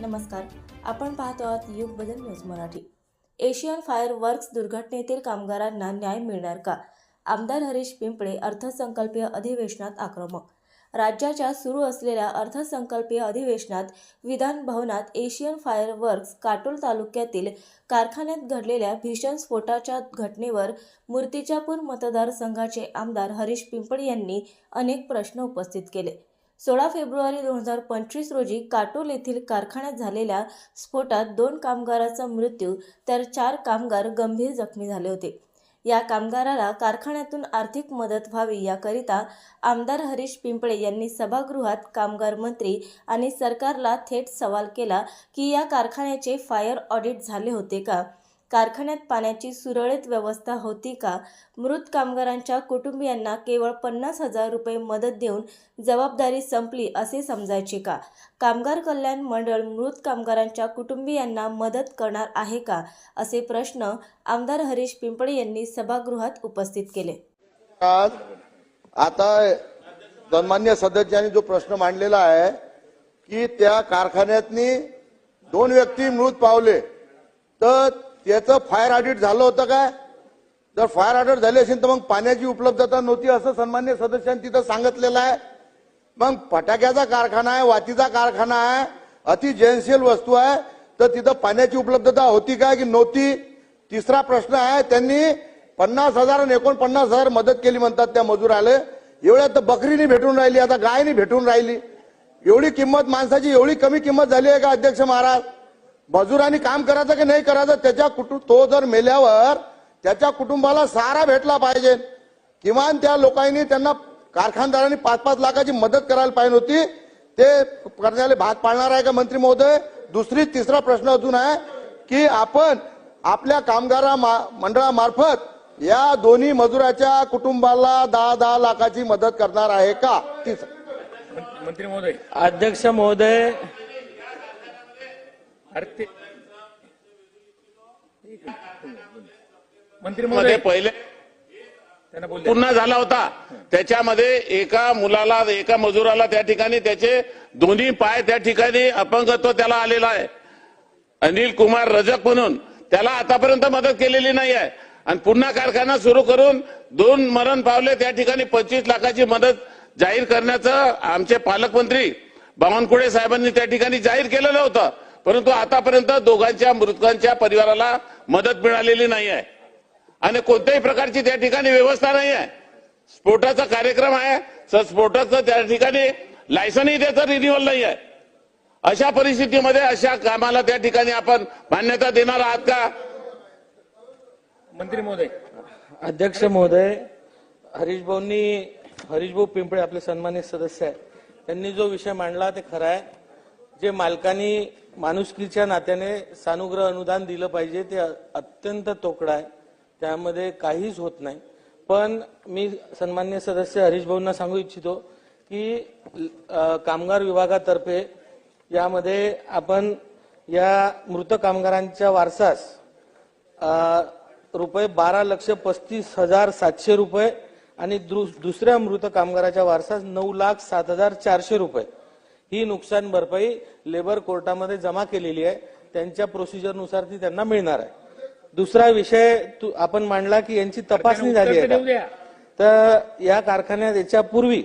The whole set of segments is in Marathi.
नमस्कार. आपण पाहतो आहात Yug Badal news Marathi. Asian fire works दुर्घटनेतील कामगारांना न्याय मिळणार का? आमदार हरीश पिंपळे अर्थसंकल्पीय अधिवेशनात आक्रमक. राज्याच्या सुरू असलेल्या अर्थसंकल्पीय अधिवेशनात विधान भवनात एशियन फायर वर्क्स काटोल तालुक्यातील कारखान्यात घडलेल्या भीषण स्फोटाच्या घटनेवर मूर्तिजापूर मतदारसंघाचे आमदार हरीश पिंपळे यांनी अनेक प्रश्न उपस्थित केले. सोळा फेब्रुवारी दोन हजार पंचवीस रोजी काटोल येथील कारखान्यात झालेल्या स्फोटात दोन कामगाराचा मृत्यू तर चार कामगार गंभीर जखमी झाले होते. या कामगाराला कारखान्यातून आर्थिक मदत व्हावी याकरिता आमदार हरीश पिंपळे यांनी सभागृहात कामगार मंत्री आणि सरकारला थेट सवाल केला की या कारखान्याचे फायर ऑडिट झाले होते का? कारखान्यात पाण्याची सुरळीत व्यवस्था होती का? मृत कामगारांच्या कुटुंबियांना केवळ पन्नास हजार रुपये मदत देऊन जबाबदारी संपली असे समजायचे का? कामगार कल्याण मंडळ मृत कामगारांच्या कुटुंबियांना मदत करणार आहे का? असे प्रश्न आमदार हरीश पिंपळे यांनी सभागृहात उपस्थित केले. आज आता सन्मान्य सदस्यांनी जो प्रश्न मांडलेला आहे की त्या कारखान्यातनी दोन व्यक्ती मृत पावले तर त्याचं फायर ऑडिट झालं होतं काय? जर फायर ऑडिट झाली असेल तर मग पाण्याची उपलब्धता नव्हती असं सन्मान्य सदस्यांनी तिथं सांगितलेलं आहे. मग फटाक्याचा कारखाना आहे वातीचा कारखाना आहे अति जयनशील वस्तू आहे तर तिथं पाण्याची उपलब्धता होती काय की नव्हती? तिसरा प्रश्न आहे त्यांनी पन्नास हजार आणि एकोणपन्नास हजार मदत केली म्हणतात त्या मजुराले. एवढ्या तर बकरीने भेटून राहिली आता गायनी भेटून राहिली. एवढी किंमत माणसाची एवढी कमी किंमत झाली आहे का अध्यक्ष महाराज? मजुरांनी काम करायचं की नाही करायचं त्याच्या कुटुंब तो जर मेल्यावर त्याच्या कुटुंबाला सहारा भेटला पाहिजे. किमान त्या लोकांनी त्यांना कारखानदारांनी पाच पाच लाखाची मदत करायला पाहिजे होती. ते करण्याला भाग पाडणार आहे का मंत्री महोदय? दुसरी तिसरा प्रश्न अजून आहे की आपण आपल्या कामगारा मंडळामार्फत या दोन्ही मजुराच्या कुटुंबाला दहा दहा लाखाची मदत करणार आहे का? मंत्री महोदय. अध्यक्ष महोदय अरे ते मंत्री मध्ये महोदय पहिले त्यांना बोलले. पुन्हा झाला होता. त्याच्यामध्ये एका मुलाला एका मजुराला त्या ठिकाणी त्याचे दोन्ही पाय त्या ठिकाणी अपंगत्व त्याला आलेला आहे. अनिल कुमार रजक म्हणून. त्याला आतापर्यंत मदत केलेली नाही आहे. आणि पुन्हा कारखाना सुरू करून दोन मरण पावले त्या ठिकाणी पंचवीस लाखाची मदत जाहीर करण्याचं आमचे पालकमंत्री बावनकुळे साहेबांनी त्या ठिकाणी जाहीर केलेलं होतं. परंतु आतापर्यंत दोघांच्या मृतकांच्या परिवाराला मदत मिळालेली नाही आहे आणि कोणत्याही प्रकारची त्या ठिकाणी व्यवस्था नाही आहे स्फोटाचा कार्यक्रम आहे. तर स्फोटाचं त्या ठिकाणी लायसनही त्याचं रिन्युअल नाही आहे अशा परिस्थितीमध्ये अशा कामाला त्या ठिकाणी आपण मान्यता देणार आहात का? मंत्री महोदय. अध्यक्ष महोदय हरीश भाऊंनी हरीश भाऊ पिंपळे आपले सन्मानित सदस्य आहेत. त्यांनी जो विषय मांडला ते खरं आहे. जे मालकांनी माणुसकीच्या नात्याने सानुग्रह अनुदान दिलं पाहिजे. ते अत्यंत तोकडं आहे. त्यामध्ये काहीच होत नाही. पण मी सन्मान्य सदस्य हरीशभाऊंना सांगू इच्छितो की कामगार विभागातर्फे यामध्ये आपण या मृत कामगारांच्या वारसास रुपये बारा लक्ष पस्तीस हजार सातशे रुपये आणि दुसऱ्या मृत कामगाराच्या वारसास नऊ लाख सात हजार चारशे रुपये ही नुकसान भरपाई लेबर कोर्टामध्ये जमा केलेली आहे. त्यांच्या प्रोसिजरनुसार ती त्यांना मिळणार आहे. दुसरा विषय तू- आपण मांडला की यांची तपासणी झाली आहे तर या कारखान्यात याच्या पूर्वी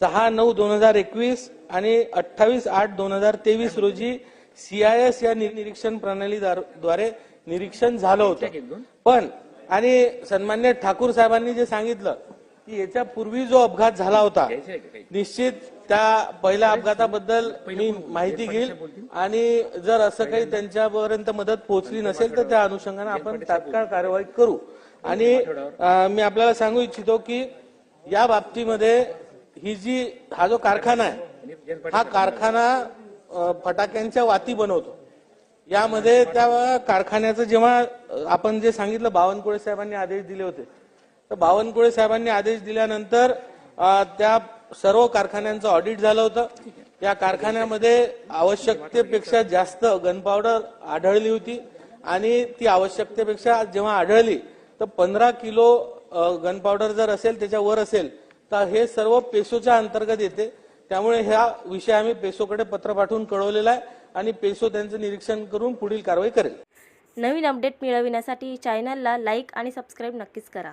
सहा नऊ दोन हजार एकवीस आणि अठ्ठावीस आठ दोन हजार तेवीस रोजी सीआयएस या निरीक्षण प्रणालीद्वारे निरीक्षण झालं होतं. पण आणि सन्मान्य ठाकूर साहेबांनी जे सांगितलं की याच्या पूर्वी जो अपघात झाला होता? निश्चित त्या पहिल्या अपघाताबद्दल मी माहिती घेईल. आणि जर असं काही त्यांच्यापर्यंत मदत पोहोचली नसेल तर त्या अनुषंगाने आपण तात्काळ कार्यवाही करू. आणि मी आपल्याला सांगू इच्छितो की या बाबतीमध्ये ही जी हा जो कारखाना आहे हा कारखाना फटाक्यांच्या वाती बनवतो. यामध्ये त्या कारखान्याचं जेव्हा आपण जे सांगितलं बावनकुळे साहेबांनी आदेश दिले होते. तर बावनकुळे साहेबांनी आदेश दिल्यानंतर त्या सर्व कारखान्यांचं ऑडिट झालं होतं. या कारखान्यामध्ये आवश्यकतेपेक्षा जास्त गन पावडर आढळली होती आणि ती आवश्यकतेपेक्षा जेव्हा आढळली तर पंधरा किलो गन पावडर जर असेल त्याच्यावर असेल तर हे सर्व पेसोच्या अंतर्गत येते. त्यामुळे ह्या विषय आम्ही पेसोकडे पत्र पाठवून कळवलेला आहे आणि पेसो त्यांचं निरीक्षण करून पुढील कारवाई करेल. नवीन अपडेट मिळविण्यासाठी चॅनलला लाईक आणि सबस्क्राईब नक्कीच करा.